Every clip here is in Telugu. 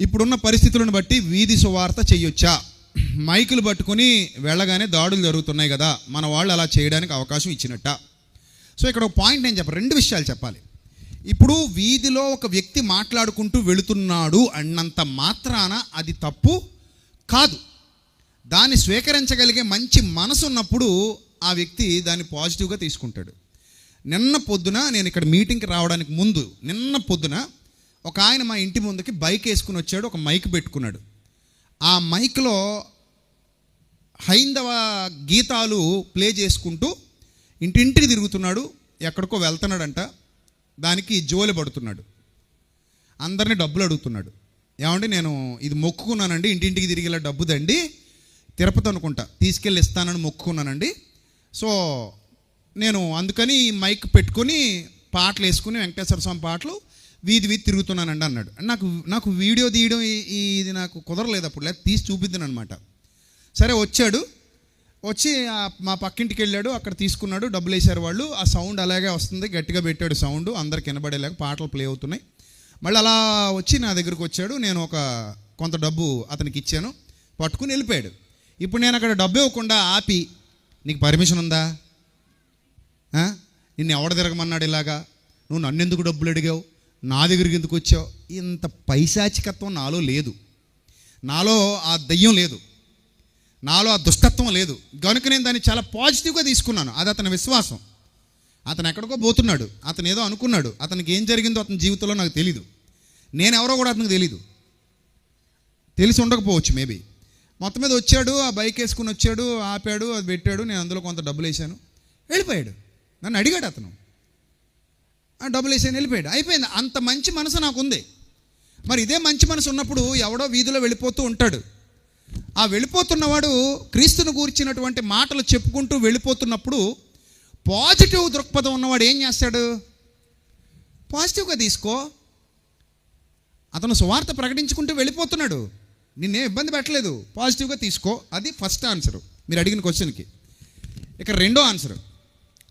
ఇప్పుడున్న పరిస్థితులను బట్టి వీధి సువార్త చేయొచ్చా? మైకులు పట్టుకొని వెళ్ళగానే దాడులు జరుగుతున్నాయి కదా మన వాళ్ళు అలా చేయడానికి అవకాశం ఇచ్చినట్ట. సో ఇక్కడ ఒక పాయింట్ నేను చెప్పాలి రెండు విషయాలు చెప్పాలి. ఇప్పుడు వీధిలో ఒక వ్యక్తి మాట్లాడుకుంటూ వెళుతున్నాడు అన్నంత మాత్రాన అది తప్పు కాదు. దాన్ని స్వీకరించగలిగే మంచి మనసు ఉన్నప్పుడు ఆ వ్యక్తి దాన్ని పాజిటివ్గా తీసుకుంటాడు. నిన్న పొద్దున నేను ఇక్కడ మీటింగ్కి రావడానికి ముందు నిన్న పొద్దున ఒక ఆయన మా ఇంటి ముందుకి బైక్ వేసుకుని వచ్చాడు ఒక మైక్ పెట్టుకున్నాడు. ఆ మైక్లో హైందవ గీతాలు ప్లే చేసుకుంటూ ఇంటింటికి తిరుగుతున్నాడు ఎక్కడికో వెళ్తున్నాడంట దానికి జోలి పడుతున్నాడు. అందరినీ డబ్బులు అడుగుతున్నాడు. ఏమండి నేను ఇది మొక్కుకున్నానండి ఇంటింటికి తిరిగేలా డబ్బు దండి తిరుపతి అనుకుంటా తీసుకెళ్ళి ఇస్తానని మొక్కుకున్నానండి. సో నేను అందుకని ఈ మైక్ పెట్టుకొని పాటలు వేసుకుని వెంకటేశ్వర స్వామి పాటలు వీధి వీధి తిరుగుతున్నానండి అన్నాడు. నాకు నాకు వీడియో తీయడం ఇది నాకు కుదరలేదు అప్పుడు లేదా తీసి చూపిద్దాను అనమాట సరే వచ్చాడు. వచ్చి మా పక్కింటికి వెళ్ళాడు అక్కడ తీసుకున్నాడు డబ్బులు వేశారు వాళ్ళు. ఆ సౌండ్ అలాగే వస్తుంది గట్టిగా పెట్టాడు సౌండ్ అందరికి వినబడేలాగా పాటలు ప్లే అవుతున్నాయి. మళ్ళీ అలా వచ్చి నా దగ్గరకు వచ్చాడు నేను ఒక కొంత డబ్బు అతనికి ఇచ్చాను పట్టుకుని వెళ్ళిపోయాడు. ఇప్పుడు నేను అక్కడ డబ్బు ఇవ్వకుండా ఆపి నీకు పర్మిషన్ ఉందా? నిన్ను ఎవడ తిరగమన్నాడు ఇలాగా? నువ్వు నన్నెందుకు డబ్బులు అడిగావు? నా దగ్గరికి ఎందుకు వచ్చావు? ఇంత పైశాచికత్వం నాలో లేదు. నాలో ఆ దయ్యం లేదు. నాలో ఆ దుష్టత్వం లేదు. కనుక నేను దాన్ని చాలా పాజిటివ్గా తీసుకున్నాను. అది అతని విశ్వాసం. అతను ఎక్కడికో పోతున్నాడు. అతను ఏదో అనుకున్నాడు. అతనికి ఏం జరిగిందో అతని జీవితంలో నాకు తెలీదు. నేను ఎవరో కూడా అతనికి తెలీదు. తెలిసి ఉండకపోవచ్చు మేబీ మొత్తం మీద వచ్చాడు ఆ బైక్ వేసుకుని వచ్చాడు ఆపాడు అది పెట్టాడు. నేను అందులో కొంత డబ్బులు వేసాను వెళ్ళిపోయాడు. నన్ను అడిగాడు అతను. డబ్బులు వేసాను వెళ్ళిపోయాడు. అయిపోయింది. అంత మంచి మనసు నాకు ఉంది మరి ఇదే మంచి మనసు ఉన్నప్పుడు ఎవడో వీధిలో వెళ్ళిపోతూ ఉంటాడు. ఆ వెళ్ళిపోతున్నవాడు క్రీస్తును గూర్చినటువంటి మాటలు చెప్పుకుంటూ వెళ్ళిపోతున్నప్పుడు పాజిటివ్ దృక్పథం ఉన్నవాడు ఏం చేస్తాడు? పాజిటివ్గా తీసుకో. అతను సువార్త ప్రకటించుకుంటూ వెళ్ళిపోతున్నాడు. నిన్నే ఇబ్బంది పెట్టలేదు. పాజిటివ్గా తీసుకో. అది ఫస్ట్ ఆన్సర్. మీరు అడిగిన క్వశ్చన్కి. ఇక రెండో ఆన్సర్.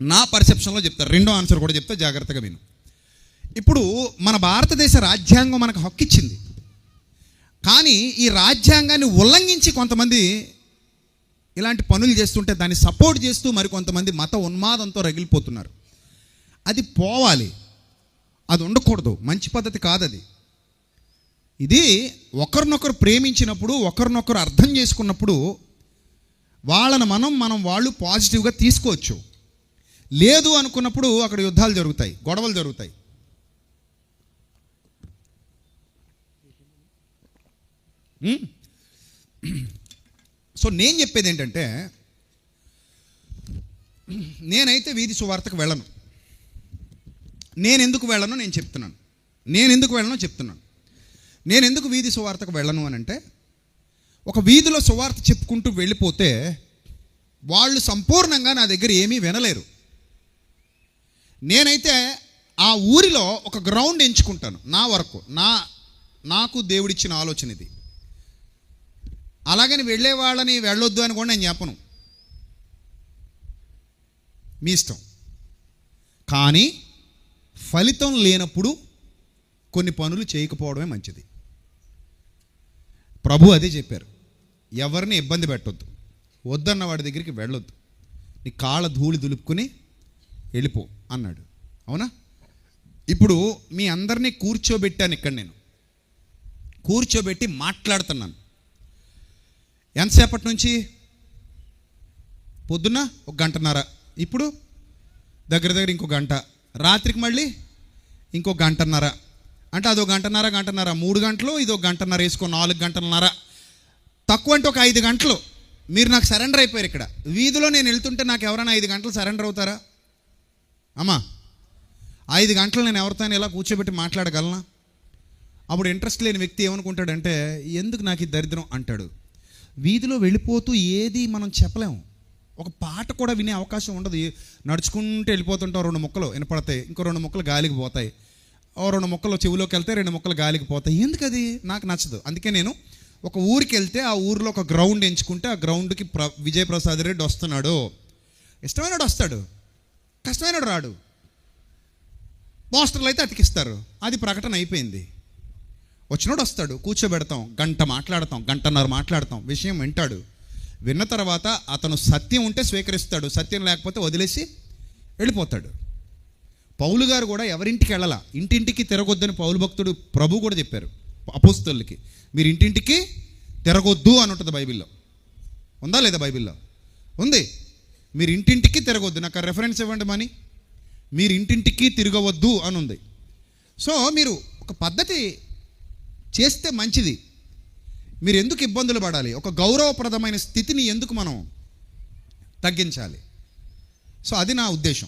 నా పర్సెప్షన్లో చెప్తారు రెండో ఆన్సర్ కూడా చెప్తా. జాగ్రత్తగా విను. ఇప్పుడు మన భారతదేశ రాజ్యాంగం మనకు హక్కు ఇచ్చింది కానీ ఈ రాజ్యాంగాన్ని ఉల్లంఘించి కొంతమంది ఇలాంటి పనులు చేస్తుంటే దాన్ని సపోర్ట్ చేస్తూ మరి కొంతమంది మత ఉన్మాదంతో రగిలిపోతున్నారు. అది పోవాలి. అది ఉండకూడదు. మంచి పద్ధతి కాదు అది ఇది ఒకరినొకరు ప్రేమించినప్పుడు ఒకరినొకరు అర్థం చేసుకున్నప్పుడు వాళ్ళని మనం మనం వాళ్ళు పాజిటివ్గా తీసుకోవచ్చు. లేదు అనుకున్నప్పుడు అక్కడ యుద్ధాలు జరుగుతాయి గొడవలు జరుగుతాయి. Hmm? సో నేను చెప్పేది ఏంటంటే నేనైతే వీధి సువార్తకు వెళ్ళను. నేను ఎందుకు వెళ్ళను? నేను చెప్తున్నాను. నేను ఎందుకు వెళ్ళను చెప్తున్నాను. నేను ఎందుకు వీధి సువార్తకు వెళ్ళను అని అంటే ఒక వీధిలో సువార్త చెప్పుకుంటూ వెళ్ళిపోతే వాళ్ళు సంపూర్ణంగా నా దగ్గర ఏమీ వినలేరు. నేనైతే ఆ ఊరిలో ఒక గ్రౌండ్ ఎంచుకుంటాను నా వరకు. నా నాకు దేవుడిచ్చిన ఆలోచన ఇది. అలాగని వెళ్ళే వాళ్ళని వెళ్ళొద్దు అని కూడా నేను చెప్పను. మీ ఇష్టం. కానీ ఫలితం లేనప్పుడు కొన్ని పనులు చేయకపోవడమే మంచిది. ప్రభు అదే చెప్పారు. ఎవరిని ఇబ్బంది పెట్టొద్దు. వద్దన్న వాడి దగ్గరికి వెళ్ళొద్దు. నీ కాళ్ళ ధూళి దులుపుకుని వెళ్ళిపో అన్నాడు. అవునా? ఇప్పుడు మీ అందరినీ కూర్చోబెట్టాను ఇక్కడ నేను. కూర్చోబెట్టి మాట్లాడుతున్నాను. ఎంతసేపటి నుంచి? పొద్దున్న ఒక గంటన్నర. ఇప్పుడు దగ్గర దగ్గర ఇంకో గంట. రాత్రికి మళ్ళీ ఇంకో గంటన్నర. అంటే అదో గంటన్నర గంటన్నర. మూడు గంటలు ఇదో గంటన్నర వేసుకో నాలుగు గంటలన్నర. తక్కువ అంటే ఒక ఐదు గంటలు. మీరు నాకు సరెండర్ అయిపోయారు ఇక్కడ. వీధిలో నేను వెళ్తుంటే నాకు ఎవరైనా ఐదు గంటలు సరెండర్ అవుతారా? అమ్మా ఐదు గంటలు నేను ఎవరితో ఇలా కూర్చోబెట్టి మాట్లాడగలనా? అప్పుడు ఇంట్రెస్ట్ లేని వ్యక్తి ఏమనుకుంటాడంటే ఎందుకు నాకు ఈ దరిద్రం? అంటాడు. వీధిలో వెళ్ళిపోతూ ఏది మనం చెప్పలేము ఒక పాట కూడా వినే అవకాశం ఉండదు. నడుచుకుంటూ వెళ్ళిపోతుంటాం రెండు ముక్కలు వినపడతాయి. ఇంకో రెండు ముక్కలు గాలికి పోతాయి. ఓ రెండు ముక్కలు చెవిలోకి వెళ్తే రెండు ముక్కలు గాలికి పోతాయి. ఎందుకు అది? నాకు నచ్చదు. అందుకే నేను ఒక ఊరికి వెళ్తే ఆ ఊరిలో ఒక గ్రౌండ్ ఎంచుకుంటే ఆ గ్రౌండ్కి ప్ర విజయప్రసాద్ రెడ్డి వస్తున్నాడు. ఇష్టమైనడు వస్తాడు. కష్టమైనడు రాడు. పోస్టర్లు అయితే అతికిస్తారు. అది ప్రకటన అయిపోయింది. వచ్చినోడు వస్తాడు కూర్చోబెడతాం గంట మాట్లాడతాం గంటన్నర మాట్లాడతాం విషయం వింటాడు. విన్న తర్వాత అతను సత్యం ఉంటే స్వీకరిస్తాడు సత్యం లేకపోతే వదిలేసి వెళ్ళిపోతాడు. పౌలు గారు కూడా ఎవరింటికి వెళ్ళాల? ఇంటింటికి తిరగొద్దని పౌలు భక్తుడు ప్రభు కూడా చెప్పారు అపోస్తులకి మీరు ఇంటింటికి తిరగొద్దు అని ఉంటుంది బైబిల్లో. ఉందా లేదా బైబిల్లో? ఉంది. మీరు ఇంటింటికి తిరగొద్దు నాకు రెఫరెన్స్ ఇవ్వండి మని. మీరు ఇంటింటికి తిరగవద్దు అని ఉంది. సో మీరు ఒక పద్ధతి చేస్తే మంచిది. మీరు ఎందుకు ఇబ్బందులు పడాలి? ఒక గౌరవప్రదమైన స్థితిని ఎందుకు మనం తగ్గించాలి? సో అది నా ఉద్దేశం.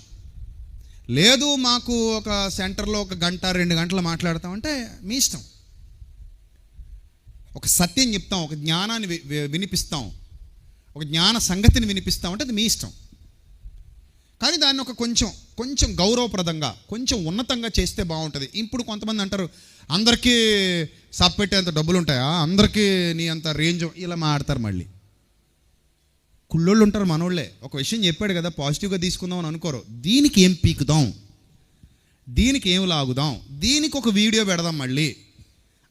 లేదు మాకు ఒక సెంటర్లో ఒక గంట రెండు గంటలు మాట్లాడతామంటే మీ ఇష్టం. ఒక సత్యం చెప్తాం ఒక జ్ఞానాన్ని వినిపిస్తాం. ఒక జ్ఞాన సంగతిని వినిపిస్తాం అంటే అది మీ ఇష్టం. కానీ దాన్ని ఒక కొంచెం కొంచెం గౌరవప్రదంగా కొంచెం ఉన్నతంగా చేస్తే బాగుంటుంది. ఇప్పుడు కొంతమంది అంటారు అందరికీ సబ్ పెట్టేంత డబ్బులు ఉంటాయా? అందరికీ నీ అంత రేంజ్ ఇలా మాడతారు మళ్ళీ. కుళ్ళోళ్ళు ఉంటారు మనోళ్ళే. ఒక విషయం చెప్పాడు కదా పాజిటివ్గా తీసుకుందాం అని అనుకోరు. దీనికి ఏం పీకుదాం? దీనికి ఏం లాగుదాం? దీనికి ఒక వీడియో పెడదాం మళ్ళీ.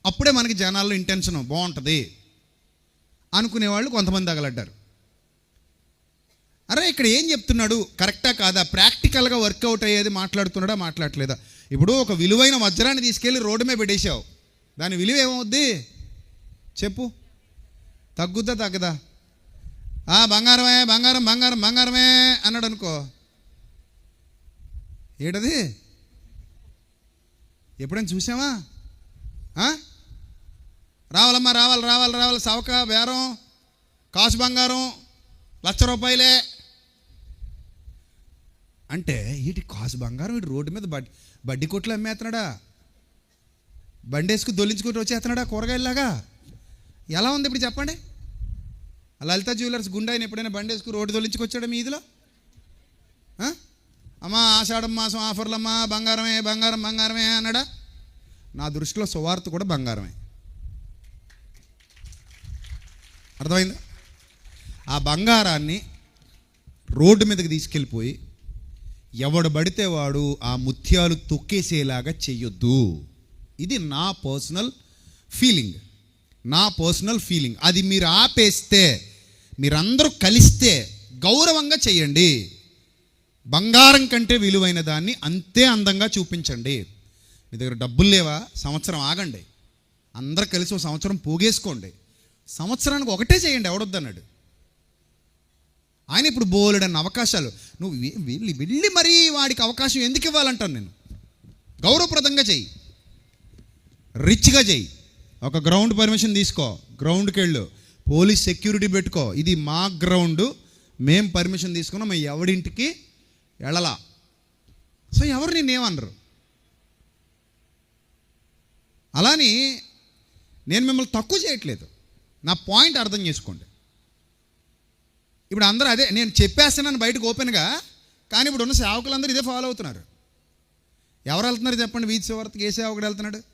అప్పుడే మనకి జనాల్లో ఇంటెన్షన్ బాగుంటుంది అనుకునేవాళ్ళు కొంతమంది తగలడ్డారు. అరే ఇక్కడ ఏం చెప్తున్నాడు? కరెక్టా కాదా? ప్రాక్టికల్గా వర్కౌట్ అయ్యేది మాట్లాడుతున్నాడా? మాట్లాడలేదా ఇప్పుడు ఒక విలువైన వజ్రాన్ని తీసుకెళ్ళి రోడ్డు మీద పెట్టేశావు. దాని విలువ ఏమవుద్ది? చెప్పు. తగ్గుద్దా తగ్గదా? ఆ బంగారమే బంగారం బంగారం బంగారమే అన్నాడు అనుకో ఏటది? ఎప్పుడైనా చూసావా? రావాలమ్మా రావాలి రావాలి రావాలి. సవక బేరం కాసు బంగారం లక్ష రూపాయలే. అంటే వీటి కాసు బంగారం వీటి రోడ్డు మీద బడ్డి బడ్డీ కొట్లు అమ్మేస్తున్నాడా బండేసుకు దొల్లించుకుంటూ వచ్చేస్తున్నాడా కూరగాయలాగా ఎలా ఉంది ఇప్పుడు చెప్పండి. లలిత జ్యువెలర్స్ గుండా ఎప్పుడైనా బండేసుకు రోడ్డు దొల్లించుకొచ్చాడు మీ ఇదిలో? అమ్మా ఆషాఢం మాసం ఆఫర్లమ్మా బంగారమే బంగారం బంగారమే అన్నాడా? నా దృష్టిలో సువార్త కూడా బంగారమే. అర్థమైందా? ఆ బంగారాన్ని రోడ్డు మీదకి తీసుకెళ్ళిపోయి ఎవడు పడితే వాడు ఆ ముత్యాలు తొక్కేసేలాగా చెయ్యొద్దు. ఇది నా పర్సనల్ ఫీలింగ్. నా పర్సనల్ ఫీలింగ్. అది మీరు ఆపేస్తే మీరందరూ కలిస్తే గౌరవంగా చేయండి. బంగారం కంటే విలువైన దాన్ని అంతే అందంగా చూపించండి. మీ దగ్గర డబ్బులు లేవా? సంవత్సరం ఆగండి. అందరు కలిసి ఒక సంవత్సరం పోగేసుకోండి. సంవత్సరానికి ఒకటే చేయండి ఎవడొద్దన్నాడు? ఆయన ఇప్పుడు బోలెడన్న అవకాశాలు. నువ్వు వెళ్ళి వెళ్ళి మరీ వాడికి అవకాశం ఎందుకు ఇవ్వాలంటాను నేను? గౌరవప్రదంగా చెయ్యి. రిచ్గా చెయ్యి ఒక గ్రౌండ్ పర్మిషన్ తీసుకో. గ్రౌండ్కి వెళ్ళు పోలీస్ సెక్యూరిటీ పెట్టుకో. ఇది మా గ్రౌండ్. మేము పర్మిషన్ తీసుకున్నాం. మేము ఎవడింటికి వెళ్ళలా సో ఎవరు నేనేమనరు అలాని నేను మిమ్మల్ని తక్కువ చేయట్లేదు. నా పాయింట్ అర్థం చేసుకోండి. ఇప్పుడు అందరూ అదే నేను చెప్పేస్తున్నాను బయటకు ఓపెన్గా కానీ ఇప్పుడు ఉన్న సేవకులందరూ ఇదే ఫాలో అవుతున్నారు. ఎవరు వెళ్తున్నారు చెప్పండి? వీధి చివరికి ఏ సేవకుడు వెళ్తున్నాడు.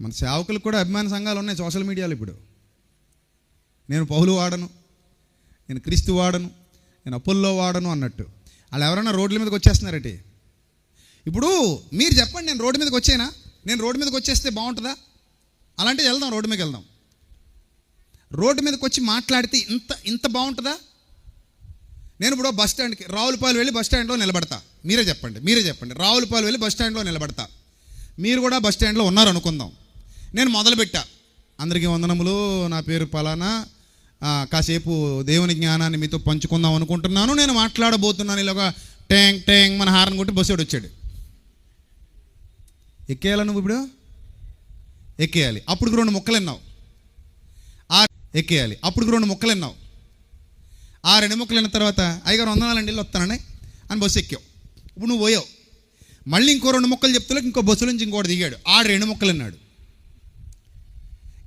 మన సేవకులకు కూడా అభిమాన సంఘాలు ఉన్నాయి సోషల్ మీడియాలో ఇప్పుడు. నేను పౌలు వాడను నేను క్రీస్తు వాడను నేను అప్పుల్లో వాడను అన్నట్టు. వాళ్ళు ఎవరైనా రోడ్ల మీదకి వచ్చేస్తున్నారటి? ఇప్పుడు మీరు చెప్పండి నేను రోడ్డు మీదకి వచ్చేనా? నేను రోడ్డు మీదకి వచ్చేస్తే బాగుంటుందా? అలాంటివి వెళ్దాం రోడ్డు మీదకి వెళ్దాం. రోడ్డు మీదకి వచ్చి మాట్లాడితే ఇంత ఇంత బాగుంటుందా? నేను ఇప్పుడు బస్ స్టాండ్కి రావులపాలు వెళ్ళి బస్ స్టాండ్లో నిలబడతా. మీరే చెప్పండి మీరే చెప్పండి. రావులపాలు వెళ్ళి బస్ స్టాండ్లో నిలబడతా. మీరు కూడా బస్ స్టాండ్లో ఉన్నారు అనుకుందాం నేను మొదలుపెట్టా. అందరికీ వందనములు. నా పేరు పలానా. కాసేపు దేవుని జ్ఞానాన్ని మీతో పంచుకుందాం అనుకుంటున్నాను. నేను మాట్లాడబోతున్నాను. ఇలాగ ట్యాంక్ ట్యాంక్ మన హారన్ కొట్టి బస్సు వచ్చాడు. ఎక్కేయాలా నువ్వు ఇప్పుడు? ఎక్కేయాలి. అప్పుడు రెండు ముక్కలు విన్నావు ఆ ఎక్కేయాలి. అప్పుడు రెండు మొక్కలు విన్నావు ఆ రెండు మొక్కలు విన్న తర్వాత అయ్యగారు వందనాలండి వెళ్ళి వస్తానని అని బస్సు ఎక్కావు. ఇప్పుడు నువ్వు పోయావు. మళ్ళీ ఇంకో రెండు ముక్కలు చెప్తలే ఇంకో బస్సు నుంచి ఇంకోటి దిగాడు. ఆడు రెండు మొక్కలు అన్నాడు.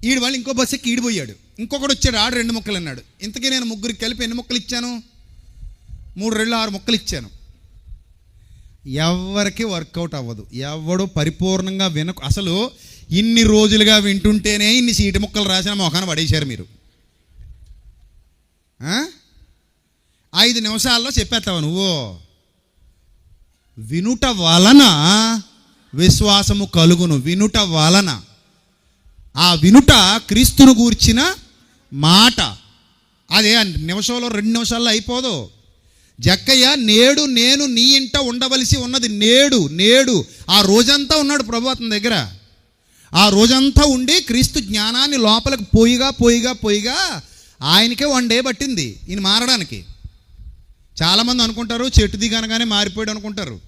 ఈడు వాళ్ళు ఇంకో బస్సు ఎక్కి ఈడిపోయాడు ఇంకొకడు వచ్చాడు ఆడు రెండు మొక్కలు అన్నాడు. ఇంతకీ నేను ముగ్గురికి కలిపి ఎన్ని ముక్కలు ఇచ్చాను? మూడు రెండు ఆరు ముక్కలు ఇచ్చాను. ఎవరికి వర్కౌట్ అవ్వదు. ఎవడు పరిపూర్ణంగా వినకు అసలు ఇన్ని రోజులుగా వింటుంటేనే ఇన్ని సీటు ముక్కలు రాసిన మొఖాన పడేశారు మీరు. ఐదు నిమిషాల్లో చెప్పేస్తావు నువ్వు? వినుట వలన విశ్వాసము కలుగును. వినుట వలన. ఆ వినుట క్రీస్తును గూర్చిన మాట. అదే నిమిషంలో రెండు నిమిషాల్లో అయిపోదు. జక్కయ్య నేడు నేను నీ ఇంట ఉండవలసి ఉన్నది నేడు నేడు. ఆ రోజంతా ఉన్నాడు ప్రభు అతని దగ్గర. ఆ రోజంతా ఉండి క్రీస్తు జ్ఞానాన్ని లోపలికి పోయిగా పోయిగా పోయిగా ఆయనకే వన్ డే పట్టింది ఈయన మారడానికి. చాలామంది అనుకుంటారు చెట్టు దిగనగానే మారిపోయాడు అనుకుంటారు.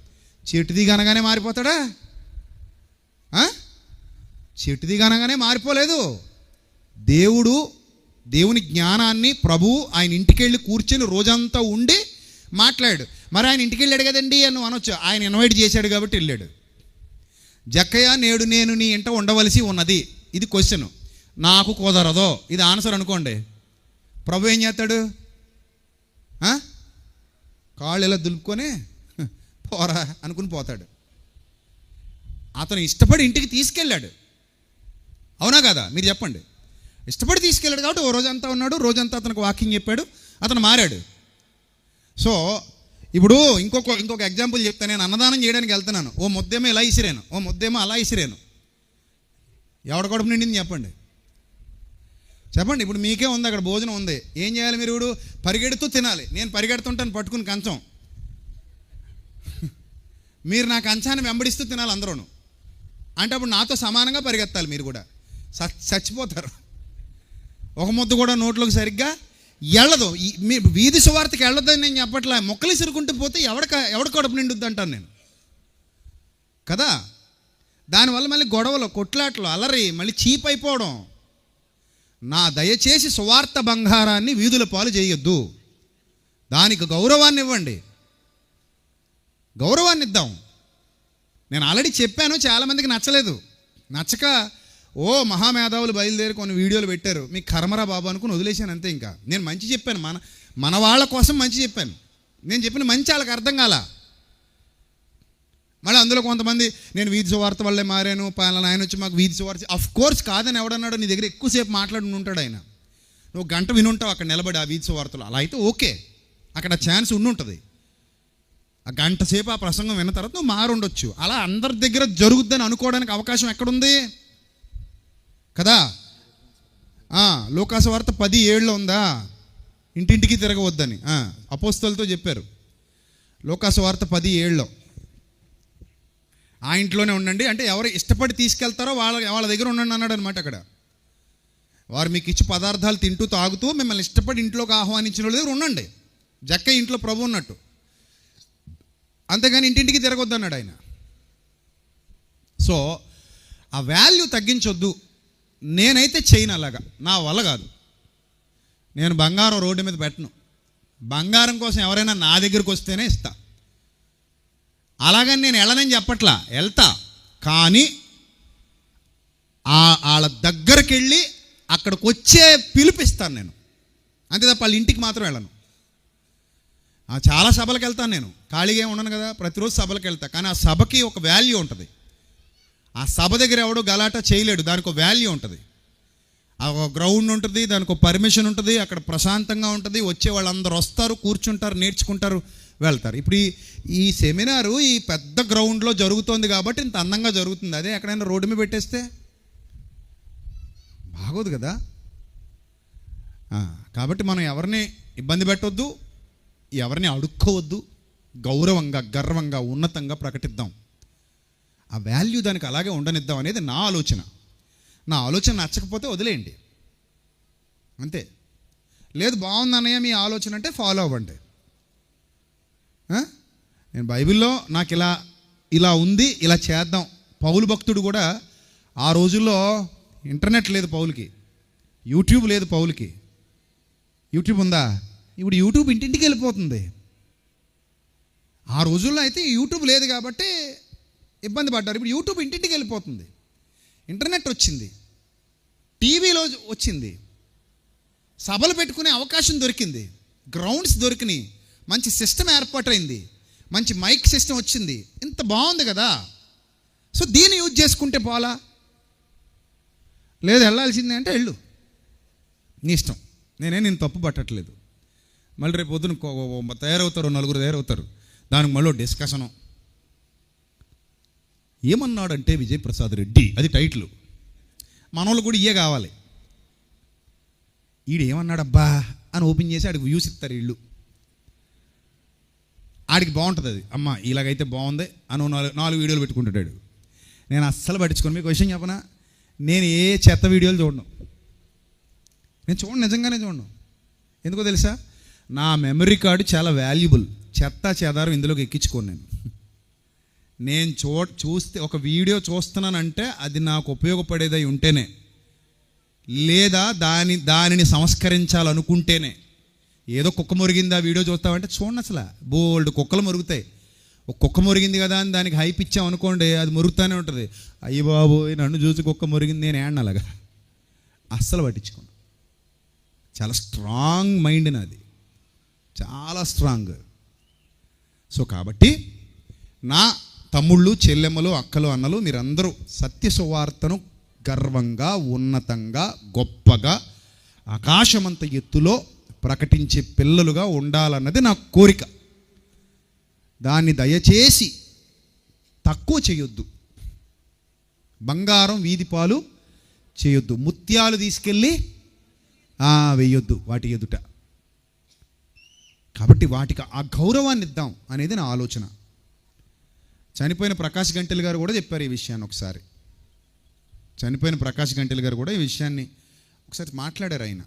చెట్టు దిగనగానే మారిపోతాడా? ఆ? చెట్టు దిగనగానే మారిపోలేదు. దేవుడు దేవుని జ్ఞానాన్ని ప్రభు ఆయన ఇంటికి వెళ్ళి కూర్చొని రోజంతా ఉండి మాట్లాడు మరి ఆయన ఇంటికి వెళ్ళాడు కదండి అని అనొచ్చు. ఆయన ఇన్వైట్ చేశాడు కాబట్టి వెళ్ళాడు. జక్కయ్య నేడు నేను నీ ఇంట ఉండవలసి ఉన్నది. ఇది క్వశ్చన్ నాకు కుదరదో. ఇది ఆన్సర్ అనుకోండి. ప్రభు ఏం చేస్తాడు? కాళ్ళు ఇలా దులుపుకొని పోరా అనుకుని పోతాడు. అతను ఇష్టపడి ఇంటికి తీసుకెళ్ళాడు. అవునా కదా? మీరు చెప్పండి. ఇష్టపడి తీసుకెళ్ళాడు కాబట్టి ఓ రోజంతా ఉన్నాడు రోజంతా అతనికి వాకింగ్ చెప్పాడు అతను మారాడు. సో ఇప్పుడు ఇంకొక ఇంకొక ఎగ్జాంపుల్ చెప్తాను. నేను అన్నదానం చేయడానికి వెళ్తున్నాను. ఓ ముద్దేమో ఇలా ఇసిరాను. ఓ ముద్దేమో అలా ఇసిరాను. ఎవడ కడుపు నిండింది చెప్పండి. చెప్పండి ఇప్పుడు మీకే ఉంది అక్కడ భోజనం ఉంది. ఏం చేయాలి మీరు ఇప్పుడు? పరిగెడుతూ తినాలి. నేను పరిగెడుతుంటాను పట్టుకుని కంచం. మీరు నా కంచాన్ని వెంబడిస్తూ తినాలి అందరూను. అంటే అప్పుడు నాతో సమానంగా పరిగెత్తాలి మీరు కూడా. చ- చచ్చిపోతారు. ఒక ముద్ద కూడా నోట్లోకి సరిగ్గా వెళ్ళదు ఈ- మీ వీధి సువార్తకి వెళ్ళొద్దని నేను చెప్పట్లే. మొక్కలు సిరుకుంటూ పోతే ఎవడ ఎవడ కడుపు నిండుద్ది అంటాను నేను. కదా? దానివల్ల మళ్ళీ గొడవలు కొట్లాట్లు అలరి మళ్ళీ చీప్ అయిపోవడం. నా దయచేసి సువార్త బంగారాన్ని వీధుల పాలు చేయొద్దు. దానికి గౌరవాన్ని ఇవ్వండి. గౌరవాన్ని ఇద్దాం. నేను ఆల్రెడీ చెప్పాను చాలామందికి నచ్చలేదు. నచ్చక ఓ మహామేధావులు బయలుదేరి కొన్ని వీడియోలు పెట్టారు. మీకు కర్మరా బాబు అనుకుని వదిలేశాను అంతే ఇంకా. నేను మంచి చెప్పాను మన మన వాళ్ళ కోసం మంచి చెప్పాను. నేను చెప్పిన మంచి వాళ్ళకి అర్థం కాల? మళ్ళీ అందులో కొంతమంది నేను వీధి సువార్త వల్లే మారాను పలానా ఆయన వచ్చి మాకు వీధి సువార్త అఫ్ కోర్స్ కాదని ఎవడన్నాడు నీ దగ్గర ఎక్కువసేపు మాట్లాడి ఉంటాడు ఆయన. నువ్వు గంట వినుంటావు అక్కడ నిలబడి ఆ వీధి సువార్తలు. అలా అయితే ఓకే. అక్కడ ఛాన్స్ ఉండుంటుంది. ఆ గంట సేపు ఆ ప్రసంగం విన్న తర్వాత నువ్వు మారుండొచ్చు. అలా అందరి దగ్గర జరుగుద్దని అనుకోవడానికి అవకాశం ఎక్కడుంది? కదా? ఆ, లోకాసు వార్త పది ఏళ్ళలో ఉందా? ఇంటింటికి తిరగవద్దని. అపోస్తలతో చెప్పారు. లోకాసు వార్త పది ఏళ్ళలో. ఆ ఇంట్లోనే ఉండండి. అంటే ఎవరు ఇష్టపడి తీసుకెళ్తారో వాళ్ళ వాళ్ళ దగ్గర ఉండండి అన్నాడు అనమాట అక్కడ. వారు మీకు ఇచ్చి పదార్థాలు తింటూ తాగుతూ మిమ్మల్ని ఇష్టపడి ఇంట్లోకి ఆహ్వానించిన వాళ్ళ దగ్గర ఉండండి. జక్క ఇంట్లో ప్రభు ఉన్నట్టు. అంతేగాని ఇంటింటికి తిరగొద్దు అన్నాడు ఆయన. సో ఆ వాల్యూ తగ్గించొద్దు. నేనైతే చేయను అలాగా. నా వల్ల కాదు. నేను బంగారం రోడ్డు మీద పెట్టను. బంగారం కోసం ఎవరైనా నా దగ్గరికి వస్తేనే ఇస్తాను అలాగని నేను వెళ్ళనని చెప్పట్లా వెళ్తా. కానీ వాళ్ళ దగ్గరికి వెళ్ళి అక్కడికి వచ్చే పిలిపిస్తాను నేను. అంతే తప్ప వాళ్ళ ఇంటికి మాత్రం వెళ్ళను. ఆ, చాలా సభలకు వెళ్తాను నేను. ఖాళీగా ఉండను కదా ప్రతిరోజు సభలకు వెళ్తా. కానీ ఆ సభకి ఒక వాల్యూ ఉంటుంది. ఆ సభ దగ్గర ఎవడు గలాటా చేయలేడు దానికి ఒక వాల్యూ ఉంటుంది. ఆ ఒక గ్రౌండ్ ఉంటుంది దానికి ఒక పర్మిషన్ ఉంటుంది అక్కడ ప్రశాంతంగా ఉంటుంది. వచ్చే వాళ్ళందరూ వస్తారు కూర్చుంటారు నేర్చుకుంటారు. వెళ్తారు. ఇప్పుడు ఈ ఈ సెమినారు ఈ పెద్ద గ్రౌండ్లో జరుగుతోంది కాబట్టి ఇంత అందంగా జరుగుతుంది. అదే ఎక్కడైనా రోడ్డు మీద పెట్టేస్తే? బాగోదు కదా? కాబట్టి మనం ఎవరిని ఇబ్బంది పెట్టొద్దు ఎవరిని అడుక్కోవద్దు గౌరవంగా గర్వంగా ఉన్నతంగా ప్రకటిద్దాం. ఆ వాల్యూ దానికి అలాగే ఉండనిద్దాం అనేది నా ఆలోచన. నా ఆలోచన నచ్చకపోతే వదిలేయండి. అంతే. లేదు బాగుంది అన్నయ్య మీ ఆలోచన అంటే ఫాలో అవ్వండి. నేను బైబిల్లో నాకు ఇలా ఇలా ఉంది ఇలా చేద్దాం. పౌలు భక్తుడు కూడా ఆ రోజుల్లో ఇంటర్నెట్ లేదు పౌలుకి. యూట్యూబ్ లేదు పౌలుకి. యూట్యూబ్ ఉందా? ఇప్పుడు యూట్యూబ్ ఇంటింటికి వెళ్ళిపోతుంది. ఆ రోజుల్లో అయితే యూట్యూబ్ లేదు కాబట్టి ఇబ్బంది పడ్డారు. ఇప్పుడు యూట్యూబ్ ఇంటింటికి వెళ్ళిపోతుంది. ఇంటర్నెట్ వచ్చింది. టీవీలో వచ్చింది. సభలు పెట్టుకునే అవకాశం దొరికింది. గ్రౌండ్స్ దొరికినాయి. మంచి సిస్టమ్ ఏర్పాటైంది. మంచి మైక్ సిస్టమ్ వచ్చింది. ఇంత బాగుంది కదా. సో దీన్ని యూజ్ చేసుకుంటే పోలా లేదు వెళ్ళాల్సిందే అంటే వెళ్ళు. నీ ఇష్టం. నేనే నేను తప్పు పట్టట్లేదు. మళ్ళీ రేపు పొద్దున తయారవుతారు నలుగురు తయారవుతారు. దానికి మళ్ళీ డిస్కషను. ఏమన్నాడంటే విజయప్రసాద్ రెడ్డి? అది టైటిల్. మనోళ్ళు కూడా ఇయే కావాలి. ఈడు ఏమన్నాడబ్బా అని ఓపెన్ చేసి ఆడికి వ్యూస్ ఇస్తారు వీళ్ళు. ఆడికి బాగుంటుంది అది. అమ్మ ఇలాగైతే బాగుంది అని నాలుగు నాలుగు వీడియోలు పెట్టుకుంటాడు నేను అస్సలు పట్టించుకోను. మీకు విషయం చెప్పనా? నేను ఏ చెత్త వీడియోలు చూడను. నేను చూడను నిజంగానే చూడను. ఎందుకో తెలుసా? నా మెమరీ కార్డు చాలా వాల్యుబుల్. చెత్త చెదారం ఇందులోకి ఎక్కించుకోను నేను. నేను చూ చూస్తే ఒక వీడియో చూస్తున్నానంటే అది నాకు ఉపయోగపడేదై ఉంటేనే లేదా దాని దానిని సంస్కరించాలనుకుంటేనే ఏదో కుక్క మురిగిందా వీడియో చూస్తామంటే చూడండి అసలు. బోల్డ్ కుక్కలు మురుగుతాయి. ఒక కుక్క మురిగింది కదా అని దానికి హైప్ ఇచ్చాం అనుకోండి అది మురుగుతానే ఉంటుంది. అయ్యి బాబు నన్ను చూసి కుక్క మురిగింది నేను ఏడన అలాగా? అస్సలు పట్టించుకోను. చాలా స్ట్రాంగ్ మైండ్ నాది. చాలా స్ట్రాంగ్. సో కాబట్టి నా తమ్ముళ్ళు చెల్లెమ్మలు అక్కలు అన్నలు మీరందరూ సత్య సువార్తను గర్వంగా ఉన్నతంగా గొప్పగా ఆకాశమంత ఎత్తులో ప్రకటించే పిల్లలుగా ఉండాలన్నది నా కోరిక. దాన్ని దయచేసి తక్కువ చేయొద్దు. బంగారం వీధి పాలు చేయొద్దు. ముత్యాలు తీసుకెళ్ళి వేయొద్దు వెయ్యొద్దు వాటి ఎదుట. కాబట్టి వాటికి ఆ గౌరవాన్ని ఇద్దాం అనేది నా ఆలోచన. చనిపోయిన ప్రకాష్ గంటెల్ గారు కూడా చెప్పారు ఈ విషయాన్ని ఒకసారి. చనిపోయిన ప్రకాష్ గంటెల్ గారు కూడా ఈ విషయాన్ని ఒకసారి మాట్లాడారు ఆయన.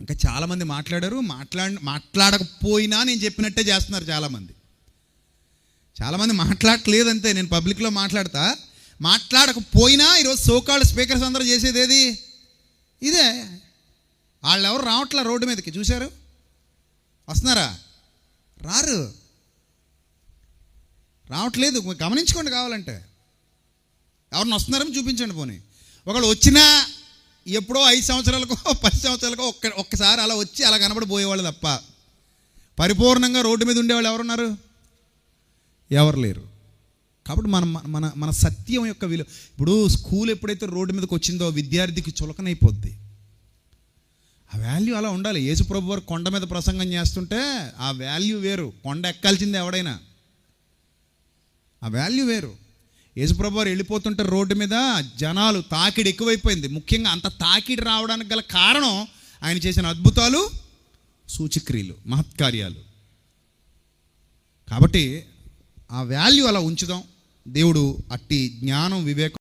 ఇంకా చాలామంది మాట్లాడారు మాట్లాడ మాట్లాడకపోయినా నేను చెప్పినట్టే చేస్తున్నారు చాలామంది. చాలామంది మాట్లాడట్లేదంతే నేను పబ్లిక్లో మాట్లాడతా. మాట్లాడకపోయినా ఈరోజు సోకాళ్ళు స్పీకర్స్ అందరూ చేసేది ఏది? ఇదే. వాళ్ళు ఎవరు రావట్లే రోడ్డు మీదకి? చూశారు? వస్తున్నారా? రారు. రావట్లేదు గమనించుకోండి కావాలంటే. ఎవరిని వస్తున్నారని చూపించండి పోనీ. ఒకళ్ళు వచ్చినా ఎప్పుడో ఐదు సంవత్సరాలకో పది సంవత్సరాలకో ఒక్క ఒక్కసారి అలా వచ్చి అలా కనబడిపోయేవాళ్ళు తప్ప. పరిపూర్ణంగా రోడ్డు మీద ఉండేవాళ్ళు ఎవరున్నారు? ఎవరు లేరు. కాబట్టి మనం మన మన సత్యం యొక్క విలువ ఇప్పుడు స్కూల్ ఎప్పుడైతే రోడ్డు మీదకి వచ్చిందో విద్యార్థికి చులకనైపోద్ది. ఆ వాల్యూ అలా ఉండాలి. యేసుప్రభు వారు కొండ మీద ప్రసంగం చేస్తుంటే ఆ వాల్యూ వేరు. కొండ ఎక్కాల్సిందే ఎవడైనా. ఆ వాల్యూ వేరు. యేసుప్రభు వారు వెళ్ళిపోతుంటే రోడ్డు మీద జనాలు తాకిడి ఎక్కువైపోయింది. ముఖ్యంగా అంత తాకిడి రావడానికి గల కారణం ఆయన చేసిన అద్భుతాలు సూచిక్రియలు మహత్కార్యాలు. కాబట్టి ఆ వాల్యూ అలా ఉంచుదాం. దేవుడు అట్టి జ్ఞానం వివేకం